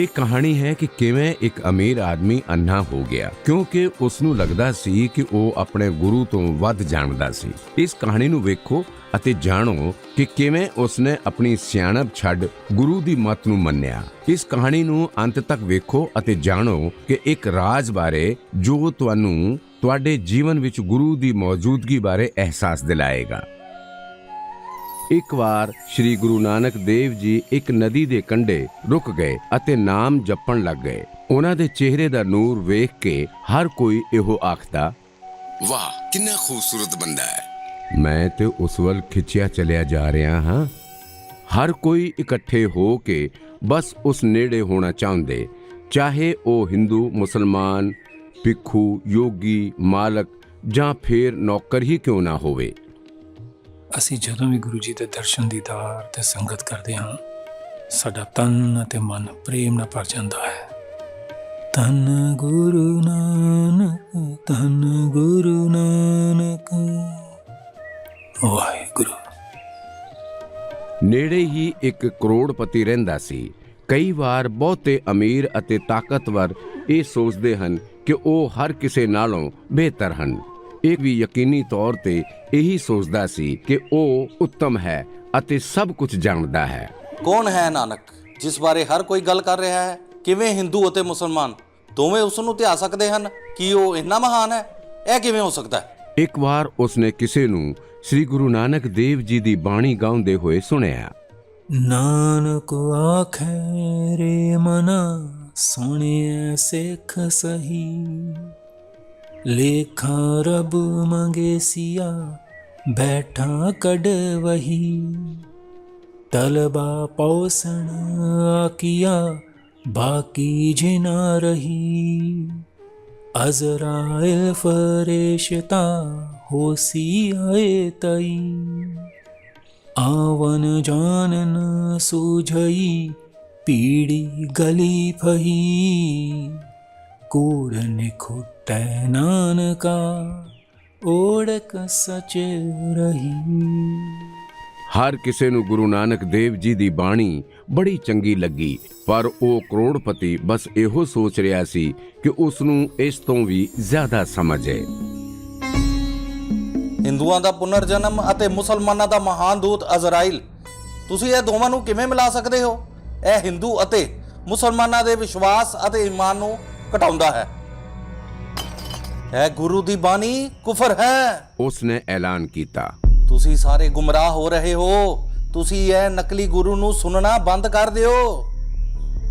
ਇਹ ਕਹਾਣੀ ਹੈ ਕਿ ਕਿਵੇਂ ਇੱਕ ਅਮੀਰ ਆਦਮੀ ਅੰਨਾ ਹੋ ਗਿਆ, ਕਿਉਂਕਿ ਉਸ ਨੂੰ ਲੱਗਦਾ ਸੀ ਕਿ ਉਹ ਆਪਣੇ ਗੁਰੂ ਤੋਂ ਵੱਧ ਜਾਣਦਾ ਸੀ। ਇਸ ਕਹਾਣੀ ਨੂੰ ਵੇਖੋ ਅਤੇ ਜਾਣੋ ਕਿ ਕਿਵੇਂ ਉਸਨੇ ਆਪਣੀ ਸਿਆਣਪ ਛੱਡ ਗੁਰੂ ਦੀ ਮੱਤ ਨੂੰ ਮੰਨਿਆ। ਇਸ ਕਹਾਣੀ ਨੂੰ ਅੰਤ ਤੱਕ ਵੇਖੋ ਅਤੇ ਜਾਣੋ ਕਿ ਇੱਕ ਰਾਜ ਬਾਰੇ ਜੋ ਤੁਹਾਨੂੰ ਤੁਹਾਡੇ ਜੀਵਨ ਵਿੱਚ ਗੁਰੂ ਦੀ ਮੌਜੂਦਗੀ ਬਾਰੇ ਅਹਿਸਾਸ ਦਿਲਾਏਗਾ। ਇੱਕ ਵਾਰ ਸ੍ਰੀ ਗੁਰੂ ਨਾਨਕ ਦੇਵ ਜੀ ਇੱਕ ਨਦੀ ਦੇ ਕੰਢੇ ਰੁਕ ਗਏ ਅਤੇ ਨਾਮ ਜਪਣ ਲੱਗ ਗਏ। ਉਹਨਾਂ ਦੇ ਚਿਹਰੇ ਦਾ ਨੂਰ ਵੇਖ ਕੇ ਹਰ ਕੋਈ ਇਹੋ ਆਖਦਾ ਵਾਹ ਕਿੰਨਾ ਖੂਬਸੂਰਤ ਬੰਦਾ ਹੈ। ਮੈਂ ਤੇ ਉਸ ਵੱਲ ਖਿੱਚਿਆ ਚਲਿਆ ਜਾ ਰਿਹਾ ਹਾਂ। ਹਰ ਕੋਈ ਇਕੱਠੇ ਹੋ ਕੇ ਬਸ ਉਸ ਨੇੜੇ ਹੋਣਾ ਚਾਹੁੰਦੇ। ਚਾਹੇ ਉਹ ਹਿੰਦੂ ਮੁਸਲਮਾਨ ਭਿੱਖੂ ਯੋਗੀ ਮਾਲਕ ਜਾਂ ਫੇਰ ਨੌਕਰ ਹੀ ਕਿਉਂ ਨਾ ਹੋਵੇ। ਅਸੀਂ ਜਦੋਂ ਵੀ ਗੁਰੂ ਜੀ ਦੇ ਦਰਸ਼ਨ ਦੀਦਾਰ ਤੇ ਸੰਗਤ ਕਰਦੇ ਹਾਂ, ਸਾਡਾ ਤਨ ਅਤੇ ਮਨ ਪ੍ਰੇਮ ਨਾਲ ਭਰ ਜਾਂਦਾ ਹੈ। ਤਨ ਗੁਰੂ ਨਾਨਕ, ਤਨ ਗੁਰੂ ਨਾਨਕ। ਵਾਹਿਗੁਰੂ। ਨੇੜੇ ਹੀ ਇੱਕ ਕਰੋੜਪਤੀ ਰਹਿੰਦਾ ਸੀ। ਕਈ ਵਾਰ ਬਹੁਤੇ ਅਮੀਰ ਅਤੇ ਤਾਕਤਵਰ ਇਹ ਸੋਚਦੇ ਹਨ ਕਿ ਉਹ ਹਰ ਕਿਸੇ ਨਾਲੋਂ ਬਿਹਤਰ ਹਨ। ਇਹ ਵੀ ਯਕੀਨੀ ਤੌਰ ਤੇ ਇਹੀ ਸੋਚਦਾ ਸੀ ਕਿ ਉਹ ਉੱਤਮ ਹੈ ਅਤੇ ਸਭ ਕੁਝ ਜਾਣਦਾ ਹੈ। ਕੌਣ ਹੈ ਨਾਨਕ ਜਿਸ ਬਾਰੇ ਹਰ ਕੋਈ ਗੱਲ ਕਰ ਰਿਹਾ ਹੈ? ਕਿਵੇਂ ਹਿੰਦੂ ਅਤੇ ਮੁਸਲਮਾਨ ਦੋਵੇਂ ਉਸ ਨੂੰ ਧਿਆ ਸਕਦੇ ਹਨ ਕਿ ਉਹ ਇੰਨਾ ਮਹਾਨ ਹੈ? ਇਹ ਕਿਵੇਂ ਹੋ ਸਕਦਾ ਹੈ? ਇੱਕ ਵਾਰ ਉਸਨੇ ਕਿਸੇ ਨੂੰ ਸ੍ਰੀ ਗੁਰੂ ਨਾਨਕ ਦੇਵ ਜੀ ਦੀ ਬਾਣੀ ਗਾਉਂਦੇ ਹੋਏ ਸੁਣਿਆ। ਨਾਨਕ ਆਖੈ ਰੇ ਮਨਾ ਸੁਣਿਐ ਸਿੱਖ ਸਹੀ। लेखा रब मगेसिया बैठा कड वही। तलबा पौसण आकिया, बाकी जिना रही। अजराइल फरेशता होसी आए तई। आवन जान न सूझई पीढ़ी गली फही। ਕੂੜ ਨਿਖੁਟੈ ਨਾਨਕਾ ਓੜਕ ਸਚ ਰਹੀ। ਹਰ ਕਿਸੇ ਨੂੰ ਗੁਰੂ ਨਾਨਕ ਦੇਵ ਜੀ ਦੀ ਬਾਣੀ ਬੜੀ ਚੰਗੀ ਲੱਗੀ ਪਰ ਉਹ ਕਰੋੜਪਤੀ ਬਸ ਇਹੋ ਸੋਚ ਰਿਹਾ ਸੀ ਕਿ ਉਸ ਨੂੰ ਇਸ ਤੋਂ ਵੀ ਜ਼ਿਆਦਾ ਸਮਝ ਹੈ ਹਿੰਦੂਆਂ ਦਾ ਪੁਨਰ ਜਨਮ ਅਤੇ ਮੁਸਲਮਾਨਾਂ ਦਾ ਮਹਾਨ ਦੂਤ ਅਜ਼ਰਾਈਲ ਤੁਸੀਂ ਇਹ ਦੋਵਾਂ ਨੂੰ ਕਿਵੇਂ ਮਿਲਾ ਸਕਦੇ ਹੋ? ਇਹ ਹਿੰਦੂ ਅਤੇ ਮੁਸਲਮਾਨਾਂ ਦੇ ਵਿਸ਼ਵਾਸ ਅਤੇ ਈਮਾਨ ਨੂੰ ਘਟਾਉਂਦਾ ਹੈ। ਇਹ ਗੁਰੂ ਦੀ ਬਾਣੀ ਕੁਫਰ ਹੈ। ਉਸ ਨੇ ਐਲਾਨ ਕੀਤਾ। ਤੁਸੀਂ ਸਾਰੇ ਗੁੰਮਰਾਹ ਹੋ ਰਹੇ ਹੋ। ਤੁਸੀਂ ਇਹ ਨਕਲੀ ਗੁਰੂ ਨੂੰ ਸੁਣਨਾ ਬੰਦ ਕਰ ਦਿਓ।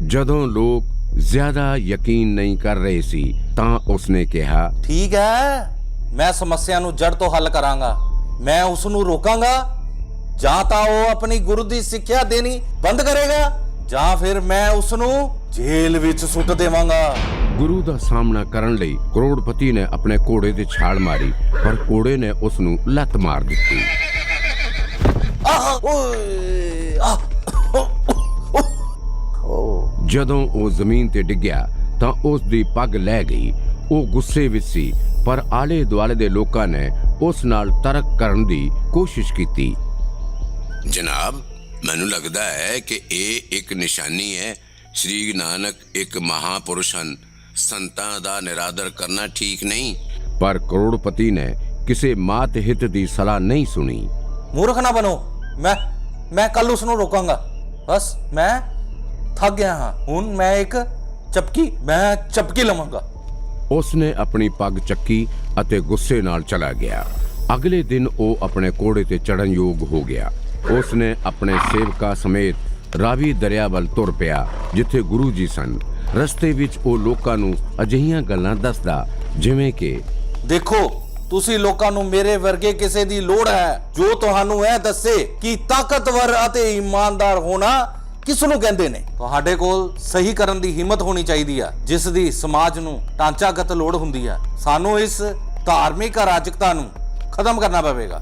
ਜਦੋਂ ਲੋਕ ਜ਼ਿਆਦਾ ਯਕੀਨ ਨਹੀਂ ਕਰ ਰਹੇ ਸੀ ਤਾਂ ਉਸਨੇ ਕਿਹਾ ਠੀਕ ਹੈ ਮੈਂ ਸਮੱਸਿਆ ਨੂੰ ਜੜ ਤੋਂ ਹੱਲ ਕਰਾਂਗਾ। ਮੈਂ ਉਸ ਨੂੰ ਰੋਕਾਂਗਾ। ਜਾਂ ਤਾਂ ਉਹ ਆਪਣੀ ਗੁਰੂ ਦੀ ਸਿੱਖਿਆ ਦੇਣੀ ਬੰਦ ਕਰੇਗਾ ਜਾਂ ਫਿਰ ਮੈਂ ਉਸ ਨੂੰ ਜੇਲ੍ਹ ਵਿੱਚ ਸੁੱਟ ਦੇਵਾਂਗਾ। ਗੁਰੂ ਦਾ ਸਾਹਮਣਾ ਕਰਨ ਲਈ ਕਰੋੜਪਤੀ ਨੇ ਆਪਣੇ ਘੋੜੇ ਤੇ ਛਾਲ ਮਾਰੀ, ਪਰ ਘੋੜੇ ਨੇ ਉਸ ਨੂੰ ਲੱਤ ਮਾਰ ਦਿੱਤੀ। ਆਹ ਜਦੋਂ ਉਹ ਜ਼ਮੀਨ ਤੇ ਡਿੱਗਿਆ, ਤਾਂ ਉਸ ਦੀ ਪੱਗ ਲੈ ਗਈ। ਉਹ ਗੁੱਸੇ ਵਿੱਚ ਸੀ, ਪਰ ਆਲੇ ਦੁਆਲੇ ਦੇ ਲੋਕਾਂ ਨੇ ਉਸ ਨਾਲ ਤਰਕ ਕਰਨ ਦੀ ਕੋਸ਼ਿਸ਼ ਕੀਤੀ। ਜਨਾਬ, ਮੈਨੂੰ ਲੱਗਦਾ ਹੈ ਕਿ ਇਹ ਇੱਕ ਨਿਸ਼ਾਨੀ ਹੈ। ਸ੍ਰੀ ਨਾਨਕ ਇੱਕ ਮਹਾਪੁਰਸ਼ ਹਨ। ਸੰਤਾਂ ਦਾ ਨਿਰਾਦਰ ਕਰਨਾ ਠੀਕ ਨਹੀਂ। ਪਰ ਕਰੋੜਪਤੀ ਨੇ ਕਿਸੇ ਮਾਤ ਹਿੱਤ ਦੀ ਸਲਾਹ ਨਹੀਂ ਸੁਣੀ। ਮੂਰਖ ਨਾ ਬਣੋ। ਮੈਂ ਮੈਂ ਕੱਲ ਉਸ ਨੂੰ ਰੋਕਾਂਗਾ। ਬਸ ਮੈਂ ਥੱਕ ਗਿਆ ਹਾਂ। ਹੁਣ ਮੈਂ ਇੱਕ ਚਪਕੀ ਮੈਂ ਚਪਕੀ ਲਵਾਂਗਾ। ਉਸਨੇ ਆਪਣੀ ਪੱਗ ਚੱਕੀ ਅਤੇ ਗੁੱਸੇ ਨਾਲ ਚਲਾ ਗਿਆ। ਅਗਲੇ ਦਿਨ ਉਹ ਆਪਣੇ ਘੋੜੇ ਤੇ ਚੜਨ ਯੋਗ ਹੋ ਗਿਆ। ਉਸਨੇ ਆਪਣੇ ਸੇਵਕਾਂ ਸਮੇਤ ਰਾਵੀ ਦਰਿਆ ਵੱਲ ਤੁਰ ਪਿਆ ਜਿੱਥੇ ਗੁਰੂ ਜੀ ਸਨ। ਰਸਤੇ ਵਿੱਚ ਉਹ ਲੋਕਾਂ ਨੂੰ ਅਜਿਹੀਆਂ ਗੱਲਾਂ ਦੱਸਦਾ ਜਿਵੇਂ ਕਿ ਦੇਖੋ ਤੁਸੀਂ ਲੋਕਾਂ ਨੂੰ ਮੇਰੇ ਵਰਗੇ ਕਿਸੇ ਦੀ ਲੋੜ ਹੈ ਜੋ ਤੁਹਾਨੂੰ ਇਹ ਦੱਸੇ ਕਿ ਤਾਕਤਵਰ ਅਤੇ ਇਮਾਨਦਾਰ ਹੋਣਾ ਕਿਸ ਨੂੰ ਕਹਿੰਦੇ ਨੇ? ਤੁਹਾਡੇ ਕੋਲ ਸਹੀ ਕਰਨ ਦੀ ਹਿੰਮਤ ਹੋਣੀ ਚਾਹੀਦੀ ਆ ਜਿਸ ਦੀ ਸਮਾਜ ਨੂੰ ਢਾਂਚਾਗਤ ਲੋੜ ਹੁੰਦੀ ਆ। ਸਾਨੂੰ ਇਸ ਧਾਰਮਿਕ ਅਰਾਜਕਤਾ ਨੂੰ ਖਤਮ ਕਰਨਾ ਪਵੇਗਾ।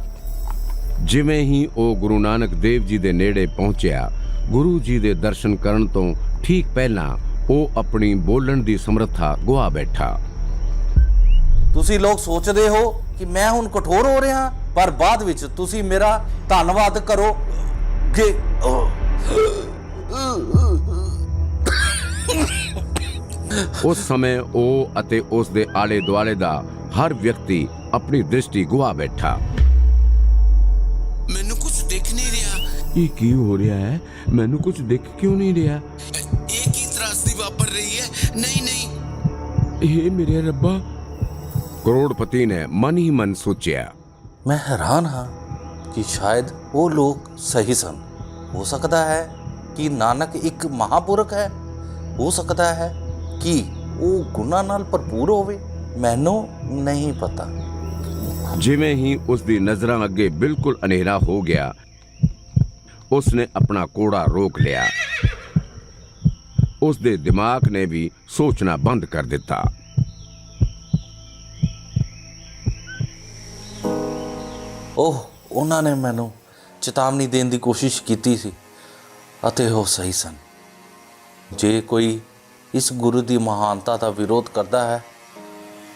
ਜਿਵੇਂ ਹੀ ਉਹ ਗੁਰੂ ਨਾਨਕ ਦੇਵ ਜੀ ਦੇ ਨੇੜੇ ਪਹੁੰਚਿਆ ਗੁਰੂ ਜੀ ਦੇ ਦਰਸ਼ਨ ਕਰਨ ਤੋਂ ਠੀਕ ਪਹਿਲਾਂ ਉਹ ਆਪਣੀ ਬੋਲਣ ਦੀ ਸਮਰੱਥਾ ਗਵਾ ਬੈਠਾ। ਤੁਸੀਂ ਲੋਕ ਸੋਚਦੇ ਹੋ ਕਿ ਮੈਂ ਹੁਣ ਕਠੋਰ ਹੋ ਰਿਹਾ ਪਰ ਬਾਅਦ ਵਿੱਚ ਤੁਸੀਂ ਮੇਰਾ ਧੰਨਵਾਦ ਕਰੋਗੇ ਉਸ ਸਮੇਂ ਉਹ ਅਤੇ ਉਸ ਦੇ ਆਲੇ ਦੁਆਲੇ ਦਾ ਹਰ ਵਿਅਕਤੀ ਆਪਣੀ ਦ੍ਰਿਸ਼ਟੀ ਗੁਆ ਬੈਠਾ। ਮੈਨੂੰ ਕੁਝ ਦਿਖ ਨਹੀਂ ਰਿਹਾ। ਇਹ ਕੀ ਹੋ ਰਿਹਾ ਹੈ? ਮੈਨੂੰ ਕੁਝ ਦਿਖ ਕਿਉਂ ਨਹੀਂ ਰਿਹਾ? ਨਹੀਂ ਨਹੀਂ। ਇਹ ਮੇਰੇ ਰੱਬਾ। ਕਰੋੜਪਤੀ ਨੇ ਮਨ ਹੀ ਮਨ ਸੋਚਿਆ। ਮੈਂ ਹੈਰਾਨ ਹਾਂ ਕਿ ਸ਼ਾਇਦ ਉਹ ਲੋਕ ਸਹੀ ਸਨ। ਹੋ ਸਕਦਾ ਹੈ ਕਿ ਨਾਨਕ ਇੱਕ ਮਹਾਪੁਰਖ ਹੈ। ਹੋ ਸਕਦਾ ਹੈ ਕਿ ਉਹ ਗੁਨਾਹ ਨਾਲ ਭਰਪੂਰ ਹੋਵੇ। ਮੈਨੂੰ ਨਹੀਂ ਪਤਾ। ਜਿਵੇਂ ਹੀ ਉਸ ਦੀ ਨਜ਼ਰਾਂ ਅੱਗੇ ਬਿਲਕੁਲ ਹਨੇਰਾ ਹੋ ਗਿਆ ਉਸ ਨੇ ਆਪਣਾ ਕੋੜਾ ਰੋਕ ਲਿਆ। ਉਸ ਦੇ ਦਿਮਾਗ ਨੇ ਵੀ ਸੋਚਣਾ ਬੰਦ ਕਰ ਦਿੱਤਾ। ਉਹ ਉਹਨਾਂ ਨੇ ਮੈਨੂੰ ਚੇਤਾਵਨੀ ਦੇਣ ਦੀ ਕੋਸ਼ਿਸ਼ ਕੀਤੀ ਸੀ ਅਤੇ ਉਹ ਸਹੀ ਸਨ। ਜੇ ਕੋਈ ਇਸ ਗੁਰੂ ਦੀ ਮਹਾਨਤਾ ਦਾ ਵਿਰੋਧ ਕਰਦਾ ਹੈ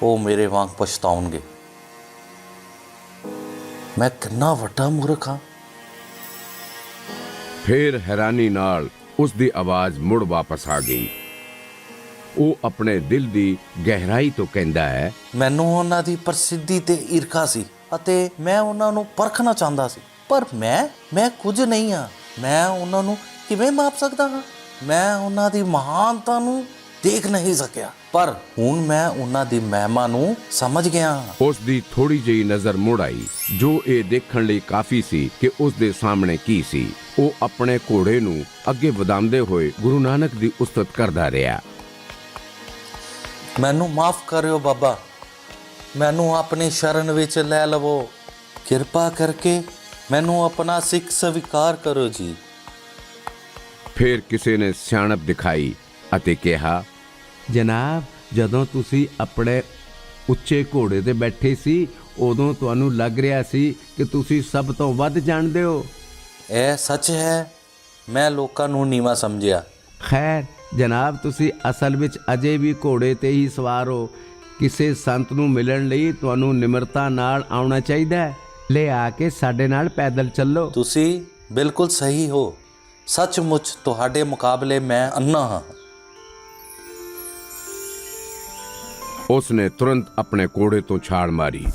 ਉਹ ਮੇਰੇ ਵਾਂਗ ਪਛਤਾਉਣਗੇ। ਮੈਂ ਕਿੰਨਾ ਵੱਡਾ ਮੂਰਖ ਹਾਂ। ਫਿਰ ਹੈਰਾਨੀ ਨਾਲ ਉਸ ਦੀ ਆਵਾਜ਼ ਮੁੜ ਵਾਪਸ ਆ ਗਈ। ਉਹ ਆਪਣੇ ਦਿਲ ਦੀ ਗਹਿਰਾਈ ਤੋਂ ਕਹਿੰਦਾ ਹੈ, ਮੈਨੂੰ ਉਹਨਾਂ ਦੀ ਪ੍ਰਸਿੱਧੀ ਤੇ ਈਰਖਾ ਸੀ ਅਤੇ ਮੈਂ ਉਹਨਾਂ ਨੂੰ ਪਰਖਣਾ ਚਾਹੁੰਦਾ ਸੀ। ਪਰ ਮੈਂ ਮੈਂ ਕੁਝ ਨਹੀਂ ਹਾਂ। ਮੈਂ ਉਹਨਾਂ ਨੂੰ ਕਿਵੇਂ ਮਾਪ ਸਕਦਾ ਹਾਂ? ਮੈਂ ਉਹਨਾਂ ਦੀ ਮਹਾਨਤਾ ਨੂੰ ਦੇਖ ਨਹੀਂ ਸਕਿਆ। ਪਰ ਹੁਣ ਮੈਂ ਉਹਨਾਂ ਦੀ ਮਹਿਮਾ ਨੂੰ ਸਮਝ ਗਿਆ। ਉਸ ਦੀ ਥੋੜੀ ਜਿਹੀ ਨਜ਼ਰ ਮੁੜ ਆਈ ਜੋ ਇਹ ਦੇਖਣ ਲਈ ਕਾਫੀ ਸੀ ਕਿ ਉਸ ਦੇ ਸਾਹਮਣੇ ਕੀ ਸੀ। ਉਹ ਆਪਣੇ ਘੋੜੇ ਨੂੰ ਅੱਗੇ ਵਧਾਉਂਦੇ ਹੋਏ ਗੁਰੂ ਨਾਨਕ ਦੀ ਉਸਤਤ ਕਰਦਾ ਰਿਹਾ। ਮੈਨੂੰ ਮਾਫ ਕਰਿਓ ਬਾਬਾ। ਮੈਨੂੰ ਆਪਣੀ ਸ਼ਰਨ ਵਿੱਚ ਲੈ ਲਵੋ। ਕਿਰਪਾ ਕਰਕੇ ਮੈਨੂੰ ਆਪਣਾ ਸਿੱਖ ਸਵੀਕਾਰ ਕਰੋ ਜੀ। ਫਿਰ ਕਿਸੇ ਨੇ ਸਿਆਣਪ ਦਿਖਾਈ ਅਤੇ ਕਿਹਾ ਜਨਾਬ ਜਦੋਂ ਤੁਸੀਂ ਆਪਣੇ ਉੱਚੇ ਘੋੜੇ ਤੇ ਬੈਠੇ ਸੀ ਉਦੋਂ ਤੁਹਾਨੂੰ ਲੱਗ ਰਿਹਾ ਸੀ ਕਿ ਤੁਸੀਂ ਸਭ ਤੋਂ ਵੱਧ ਜਾਣਦੇ ਹੋ। ਇਹ ਸੱਚ ਹੈ ਮੈਂ ਲੋਕਾਂ ਨੂੰ ਨੀਵਾ ਸਮਝਿਆ। ਖੈਰ ਜਨਾਬ ਤੁਸੀਂ ਅਸਲ ਵਿੱਚ ਅਜੇ ਵੀ ਘੋੜੇ ਤੇ ਹੀ ਸਵਾਰ ਹੋ। ਕਿਸੇ ਸੰਤ ਨੂੰ ਮਿਲਣ ਲਈ ਤੁਹਾਨੂੰ ਨਿਮਰਤਾ ਨਾਲ ਆਉਣਾ ਚਾਹੀਦਾ ਹੈ। ਲੈ ਆ ਕੇ ਸਾਡੇ ਨਾਲ ਪੈਦਲ ਚੱਲੋ। ਤੁਸੀਂ ਬਿਲਕੁਲ ਸਹੀ ਹੋ। ਸੱਚਮੁੱਚ ਤੁਹਾਡੇ ਮੁਕਾਬਲੇ ਮੈਂ ਅੰਨਾ ਹਾਂ। ਉਸ ਨੇ ਤੁਰੰਤ ਆਪਣੇ ਕੋੜੇ ਤੋਂ ਛਾਲ ਮਾਰੀ।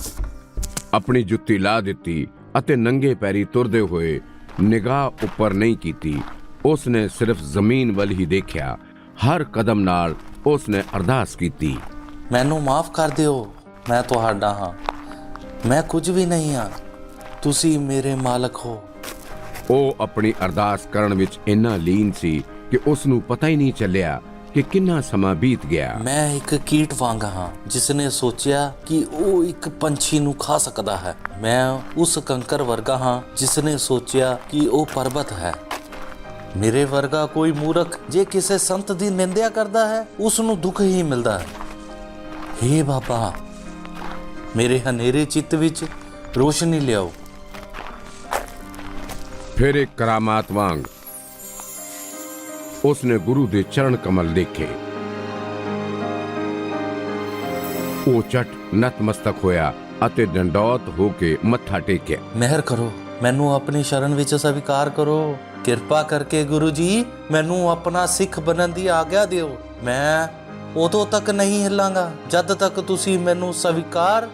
ਆਪਣੀ ਜੁੱਤੀ ਲਾ ਦਿੱਤੀ ਅਤੇ ਨੰਗੇ ਪੈਰੀ ਤੁਰਦੇ ਹੋਏ ਨਿਗਾਹ ਉੱਪਰ ਨਹੀਂ ਕੀਤੀ। ਉਸ ਨੇ ਸਿਰਫ ਜ਼ਮੀਨ ਵੱਲ ਹੀ ਦੇਖਿਆ। ਹਰ ਕਦਮ ਨਾਲ ਉਸ ਨੇ ਅਰਦਾਸ ਕੀਤੀ। ਮੈਨੂੰ ਮਾਫ ਕਰ ਦਿਓ ਮੈਂ ਤੁਹਾਡਾ ਹਾਂ। ਮੈਂ ਕੁਝ ਵੀ ਨਹੀਂ ਹਾਂ। ਤੁਸੀਂ ਮੇਰੇ ਮਾਲਕ ਹੋ। ਉਹ ਆਪਣੀ ਅਰਦਾਸ ਕਰਨ ਵਿੱਚ ਇੰਨਾ ਲੀਨ ਸੀ ਕਿ ਉਸ ਨੂੰ ਪਤਾ ਹੀ ਨਹੀਂ ਚੱਲਿਆ ਕਿ ਕਿੰਨਾ ਸਮਾਂ ਬੀਤ ਗਿਆ। ਮੈਂ ਇੱਕ ਕੀਟ ਵਾਂਗ ਹਾਂ ਜਿਸ ਨੇ ਸੋਚਿਆ ਕਿ ਉਹ ਇੱਕ ਪੰਛੀ ਨੂੰ ਖਾ ਸਕਦਾ ਹੈ। ਮੈਂ ਉਸ ਕੰਕਰ ਵਰਗਾ ਹਾਂ ਜਿਸ ਨੇ ਸੋਚਿਆ ਕਿ ਉਹ ਪਰਬਤ ਹੈ। ਮੇਰੇ ਵਰਗਾ ਕੋਈ ਮੂਰਖ ਜੇ ਕਿਸੇ ਸੰਤ ਦੀ ਨਿੰਦਿਆ ਕਰਦਾ ਹੈ ਉਸ ਨੂੰ ਦੁੱਖ ਹੀ ਮਿਲਦਾ ਹੈ। ਹੇ ਬਾਬਾ ਮੇਰੇ ਹਨੇਰੇ ਚਿੱਤ ਵਿੱਚ ਰੋਸ਼ਨੀ ਲਿਆਓ। ਫਿਰ ਇੱਕ ਕਰਾਮਾਤ ਵਾਂਗ ਉਸ ਨੇ ਗੁਰੂ ਦੇ ਚਰਨ ਕਮਲ ਦੇਖੇ। ਉਹ ਚਟ ਨਤਮਸਤਕ ਹੋਇਆ ਅਤੇ ਡੰਡੌਤ ਹੋ ਕੇ ਮੱਥਾ ਟੇਕਿਆ। ਮਿਹਰ ਕਰੋ, ਮੈਨੂੰ ਆਪਣੀ ਸ਼ਰਨ ਵਿੱਚ ਸਵੀਕਾਰ ਕਰੋ। ਕਿਰਪਾ ਕਰਕੇ ਗੁਰੂ ਜੀ, ਮੈਨੂੰ ਆਪਣਾ ਸਿੱਖ ਬਣਨ ਦੀ ਆਗਿਆ ਦਿਓ। ਮੈਂ ਉਦੋਂ ਤੱਕ ਨਹੀਂ ਹਿੱਲਾਂਗਾ ਜਦ ਤੱਕ ਤੁਸੀਂ ਮੈਨੂੰ ਸਵੀਕਾਰ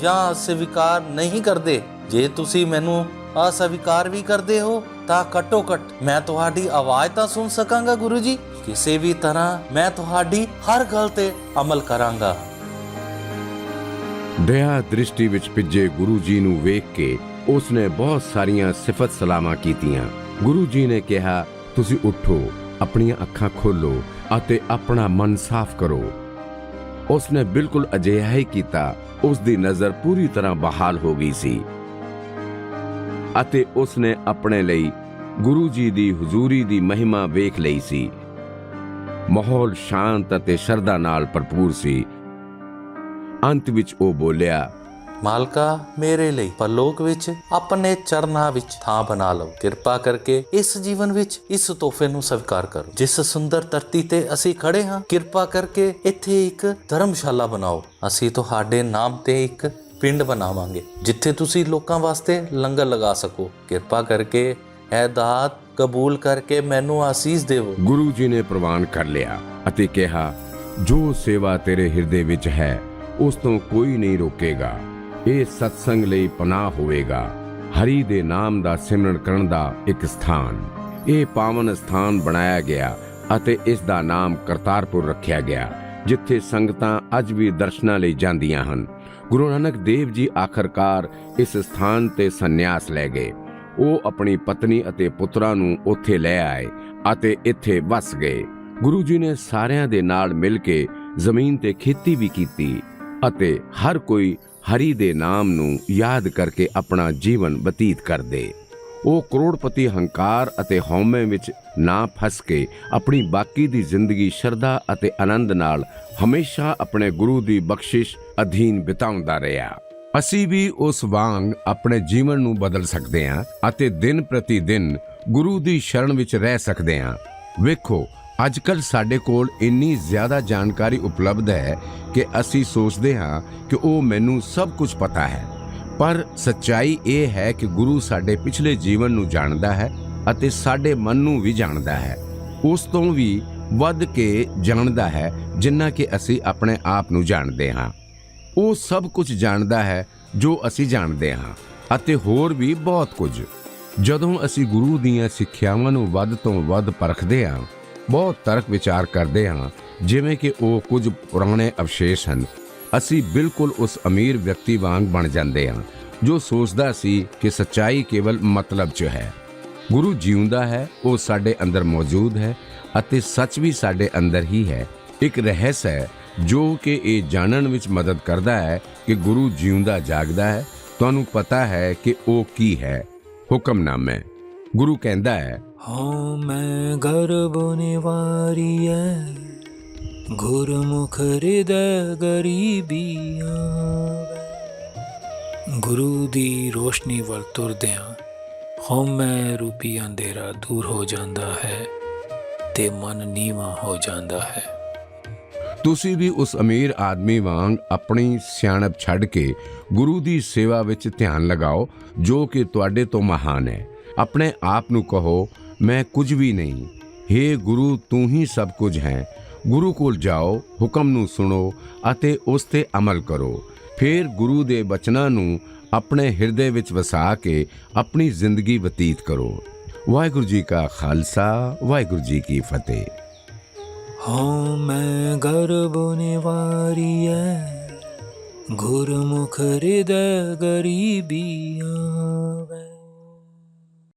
ਜਾਂ ਸਵੀਕਾਰ ਨਹੀਂ ਕਰਦੇ। ਜੇ ਤੁਸੀਂ ਮੈਨੂੰ ਅਸਵੀਕਾਰ ਵੀ ਕਰਦੇ ਹੋ ਤਾਂ ਘੱਟੋ ਘੱਟ ਮੈਂ ਤੁਹਾਡੀ ਆਵਾਜ਼ ਤਾਂ ਸੁਣ ਸਕਾਂਗਾ ਗੁਰੂ ਜੀ ਕਿਸੇ ਵੀ ਤਰ੍ਹਾਂ ਮੈਂ ਤੁਹਾਡੀ ਹਰ ਗੱਲ ਤੇ ਅਮਲ ਕਰਾਂਗਾ। ਦਇਆ ਦ੍ਰਿਸ਼ਟੀ ਵਿੱਚ ਭਿੱਜੇ ਗੁਰੂ ਜੀ ਨੂੰ ਵੇਖ ਕੇ ਉਸ ਨੇ ਬਹੁਤ ਸਾਰੀਆਂ ਸਿਫਤ ਸਲਾਮਾਂ ਕੀਤੀਆਂ। ਗੁਰੂ ਜੀ ਨੇ ਕਿਹਾ, ਤੁਸੀਂ ਉਠੋ, ਆਪਣੀਆਂ ਅੱਖਾਂ ਖੋਲੋ ਅਤੇ ਆਪਣਾ ਮਨ ਸਾਫ਼ ਕਰੋ। ਉਸ ਨੇ ਬਿਲਕੁਲ ਅਜਿਹਾ ਹੀ ਕੀਤਾ। ਉਸ ਦੀ ਨਜ਼ਰ ਪੂਰੀ ਤਰ੍ਹਾਂ ਬਹਾਲ ਹੋ ਗਈ ਸੀ। ਅਤੇ ਉਸ ਨੇ ਆਪਣੇ ਲਈ ਗੁਰੂ ਜੀ ਦੀ ਹਜ਼ੂਰੀ ਦੀ ਮਹਿਮਾ ਵੇਖ ਲਈ ਸੀ। ਮਾਹੌਲ ਸ਼ਾਂਤ ਅਤੇ ਸ਼ਰਧਾ ਨਾਲ ਭਰਪੂਰ ਸੀ। ਅੰਤ ਵਿੱਚ ਉਹ ਬੋਲਿਆ, ਮਾਲਕਾ, ਮੇਰੇ ਲਈ ਪਰਲੋਕ ਵਿੱਚ ਆਪਣੇ ਚਰਨਾਂ ਵਿੱਚ ਥਾਂ ਬਣਾ ਲਓ। ਕਿਰਪਾ ਕਰਕੇ ਇਸ ਜੀਵਨ ਵਿੱਚ ਇਸ ਤੋਹਫੇ ਨੂੰ ਸਵੀਕਾਰ ਕਰੋ। ਜਿਸ ਸੁੰਦਰ ਧਰਤੀ ਤੇ ਅਸੀਂ ਖੜੇ ਹਾਂ, ਕਿਰਪਾ ਕਰਕੇ ਇੱਥੇ ਇੱਕ ਧਰਮਸ਼ਾਲਾ ਬਣਾਓ। ਅਸੀਂ ਤੁਹਾਡੇ ਨਾਮ ਤੇ ਇੱਕ ਪਿੰਡ ਬਣਾਵਾਂਗੇ, ਜਿੱਥੇ ਤੁਸੀਂ ਲੋਕਾਂ ਵਾਸਤੇ ਲੰਗਰ ਲਗਾ ਸਕੋ। ਕਿਰਪਾ ਕਰਕੇ ਇਹ ਦਾਤ ਕਬੂਲ ਕਰਕੇ ਮੈਨੂੰ ਆਸੀਸ ਦੇਵੋ ਗੁਰੂ ਜੀ ਨੇ ਪ੍ਰਵਾਨ ਕਰ ਲਿਆ ਅਤੇ ਕਿਹਾ, ਜੋ ਸੇਵਾ ਤੇਰੇ ਹਿਰਦੇ ਵਿੱਚ ਹੈ, ਉਸ ਤੋਂ ਕੋਈ ਨਹੀਂ ਰੋਕੇਗਾ। ਇਹ ਸਤਸੰਗ ਲਈ ਪਨਾਹ ਹੋਵੇਗਾ। ਹਰੀ ਦੇ ਨਾਮ ਦਾ ਸਿਮਰਨ ਕਰਨ ਦਾ ਇੱਕ ਸਥਾਨ। ਇਹ ਪਾਵਨ ਸਥਾਨ ਬਣਾਇਆ ਗਿਆ ਅਤੇ ਇਸ ਦਾ ਨਾਮ ਕਰਤਾਰਪੁਰ ਰੱਖਿਆ ਗਿਆ, ਜਿੱਥੇ ਸੰਗਤਾਂ ਅੱਜ ਵੀ ਦਰਸ਼ਨਾਂ ਲਈ ਜਾਂਦੀਆਂ ਹਨ। ਗੁਰੂ ਨਾਨਕ ਦੇਵ ਜੀ ਆਖਰਕਾਰ ਇਸ ਸਥਾਨ ਤੇ ਸੰਨਿਆਸ ਲੈ ਗਏ। ਉਹ ਆਪਣੀ ਪਤਨੀ ਅਤੇ ਪੁੱਤਰਾਂ ਨੂੰ ਉੱਥੇ ਲੈ ਆਏ ਅਤੇ ਇੱਥੇ ਵਸ ਗਏ। ਗੁਰੂ ਜੀ ਨੇ ਸਾਰਿਆਂ ਦੇ ਨਾਲ ਮਿਲ ਕੇ ਜ਼ਮੀਨ ਤੇ ਖੇਤੀ ਵੀ ਕੀਤੀ ਅਤੇ ਹਰ ਕੋਈ ਹਰੀ ਦੇ ਨਾਮ ਨੂੰ ਯਾਦ ਕਰਕੇ ਆਪਣਾ ਜੀਵਨ ਬਤੀਤ ਕਰਦੇ। ਉਹ ਕਰੋੜਪਤੀ ਹੰਕਾਰ ਅਤੇ ਹਉਮੈ ਵਿੱਚ ਨਾ ਫਸ ਕੇ ਆਪਣੀ ਬਾਕੀ ਦੀ ਜ਼ਿੰਦਗੀ ਸ਼ਰਧਾ ਅਤੇ ਆਨੰਦ ਨਾਲ ਹਮੇਸ਼ਾ ਆਪਣੇ ਗੁਰੂ ਦੀ ਬਖਸ਼ਿਸ਼ ਅਧੀਨ ਬਿਤਾਉਂਦਾ ਰਿਹਾ। ਅਸੀਂ ਵੀ ਉਸ ਵਾਂਗ ਆਪਣੇ ਜੀਵਨ ਨੂੰ ਬਦਲ ਸਕਦੇ ਹਾਂ ਅਤੇ ਦਿਨ ਪ੍ਰਤੀ ਦਿਨ ਗੁਰੂ ਦੀ ਸ਼ਰਨ ਵਿੱਚ ਰਹਿ ਸਕਦੇ ਹਾਂ। ਵੇਖੋ ਅੱਜਕੱਲ ਸਾਡੇ ਕੋਲ ਇੰਨੀ ਜ਼ਿਆਦਾ ਜਾਣਕਾਰੀ ਉਪਲਬਧ ਹੈ ਕਿ ਅਸੀਂ ਸੋਚਦੇ ਹਾਂ ਕਿ ਉਹ ਮੈਨੂੰ ਸਭ ਕੁਝ ਪਤਾ ਹੈ। ਪਰ ਸੱਚਾਈ ਇਹ ਹੈ ਕਿ ਗੁਰੂ ਸਾਡੇ ਪਿਛਲੇ ਜੀਵਨ ਨੂੰ ਜਾਣਦਾ ਹੈ ਅਤੇ ਸਾਡੇ ਮਨ ਨੂੰ ਵੀ ਜਾਣਦਾ ਹੈ। ਉਸ ਤੋਂ ਵੀ ਵੱਧ ਕੇ ਜਾਣਦਾ ਹੈ ਜਿੰਨਾ ਕਿ ਅਸੀਂ ਆਪਣੇ ਆਪ ਨੂੰ ਜਾਣਦੇ ਹਾਂ। ਉਹ ਸਭ ਕੁਝ ਜਾਣਦਾ ਹੈ ਜੋ ਅਸੀਂ ਜਾਣਦੇ ਹਾਂ, ਅਤੇ ਹੋਰ ਵੀ ਬਹੁਤ ਕੁਝ। ਜਦੋਂ ਅਸੀਂ ਗੁਰੂ ਦੀਆਂ ਸਿੱਖਿਆਵਾਂ ਨੂੰ ਵੱਧ ਤੋਂ ਵੱਧ ਪਰਖਦੇ ਹਾਂ, ਬਹੁਤ ਤਰਕ ਵਿਚਾਰ ਕਰਦੇ ਹਾਂ, ਜਿਵੇਂ ਕਿ ਉਹ ਕੁਝ ਪੁਰਾਣੇ ਅਵਸ਼ੇਸ਼ ਹਨ, ਅਸੀਂ ਬਿਲਕੁਲ ਉਸ ਅਮੀਰ ਵਿਅਕਤੀ ਵਾਂਗ ਬਣ ਜਾਂਦੇ ਹਾਂ, ਜੋ ਸੋਚਦਾ ਸੀ ਕਿ ਸੱਚਾਈ ਕੇਵਲ ਮਤਲਬ 'ਚ ਹੈ। ਗੁਰੂ ਜਿਉਂਦਾ ਹੈ, ਉਹ ਸਾਡੇ ਅੰਦਰ ਮੌਜੂਦ ਹੈ, ਅਤੇ ਸੱਚ ਵੀ ਸਾਡੇ ਅੰਦਰ ਹੀ ਹੈ। ਇੱਕ ਰਹੱਸ ਹੈ ਜੋ ਕਿ ਇਹ ਜਾਣਨ ਵਿੱਚ ਮਦਦ ਕਰਦਾ ਹੈ ਕਿ ਗੁਰੂ ਜਿਉਂਦਾ ਜਾਗਦਾ ਹੈ, ਤੁਹਾਨੂੰ ਪਤਾ ਹੈ ਕਿ ਉਹ ਕੀ ਹੈ। ਹੁਕਮਨਾਮੇ। ਗੁਰੂ ਕਹਿੰਦਾ ਹੈ ਹਉ ਮੈਂ ਗਰਬ ਨਿਵਾਰੀਐ ਗੁਰਮੁਖ ਹਿਰਦੈ ਗਰੀਬੀ ਗੁਰੂ ਦੀ ਰੋਸ਼ਨੀ ਵੱਲ ਤੁਰਦਿਆਂ ਹਉਮੈ ਰੂਪੀ ਅੰਧੇਰਾ ਦੂਰ ਹੋ ਜਾਂਦਾ ਹੈ ਤੇ ਮਨ ਨੀਵਾ ਹੋ ਜਾਂਦਾ ਹੈ। ਤੁਸੀਂ ਵੀ ਉਸ ਅਮੀਰ ਆਦਮੀ ਵਾਂਗ ਆਪਣੀ ਸਿਆਣਪ ਛੱਡ ਕੇ ਗੁਰੂ ਦੀ ਸੇਵਾ ਵਿੱਚ ਧਿਆਨ ਲਗਾਓ, ਜੋ ਕਿ ਤੁਹਾਡੇ ਤੋਂ ਮਹਾਨ ਹੈ। ਆਪਣੇ ਆਪ ਨੂੰ ਕਹੋ, ਮੈਂ ਕੁਝ ਵੀ ਨਹੀਂ। हे ਗੁਰੂ, ਤੂੰ ਹੀ ਸਭ ਕੁਝ ਹੈ। ਗੁਰੂ ਕੋਲ ਜਾਓ, ਹੁਕਮ ਨੂੰ ਸੁਣੋ ਅਤੇ ਉਸ ਤੇ ਅਮਲ ਕਰੋ। ਫਿਰ ਗੁਰੂ ਦੇ ਬਚਨਾਂ ਨੂੰ ਆਪਣੇ ਹਿਰਦੇ ਵਿੱਚ ਵਸਾ ਕੇ ਆਪਣੀ ਜ਼ਿੰਦਗੀ ਬਤੀਤ ਕਰੋ। ਵਾਹਿਗੁਰੂ ਜੀ ਕਾ ਖਾਲਸਾ, ਵਾਹਿਗੁਰੂ ਜੀ ਕੀ ਫਤਿਹ। ਹਉ ਮੈਂ ਗਰਬ ਨਿਵਾਰੀਐ ਗੁਰਮੁਖ ਹਿਰਦੈ ਗਰੀਬੀ ਆਵੈ